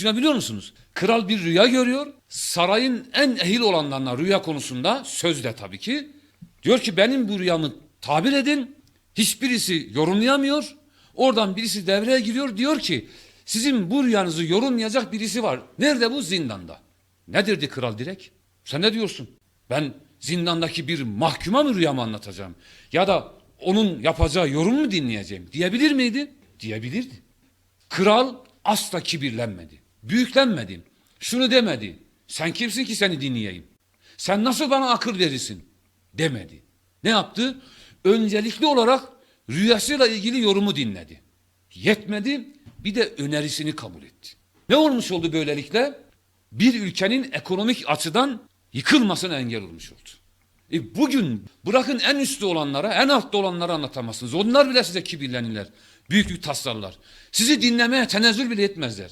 Düşünebiliyor musunuz? Kral bir rüya görüyor. Sarayın en ehil olanlarına rüya konusunda sözde tabii ki. Diyor ki benim bu rüyamı tabir edin. Hiçbirisi yorumlayamıyor. Oradan birisi devreye giriyor. Diyor ki sizin bu rüyanızı yorumlayacak birisi var. Nerede bu? Zindanda. Ne derdi kral direkt? Sen ne diyorsun? Ben zindandaki bir mahkuma mı rüyamı anlatacağım? Ya da onun yapacağı yorum mu dinleyeceğim? Diyebilir miydi? Diyebilirdi. Kral asla kibirlenmedi. Büyüklenmedi. Şunu demedi. Sen kimsin ki seni dinleyeyim? Sen nasıl bana akıl verirsin? Demedi. Ne yaptı? Öncelikli olarak rüyasıyla ilgili yorumu dinledi. Yetmedi bir de önerisini kabul etti. Ne olmuş oldu böylelikle? Bir ülkenin ekonomik açıdan yıkılmasına engel olmuş oldu. E bugün bırakın en üstte olanlara, en altta olanlara anlatamazsınız. Onlar bile size kibirlenirler. Büyüklük taslarlar. Sizi dinlemeye tenezzül bile etmezler.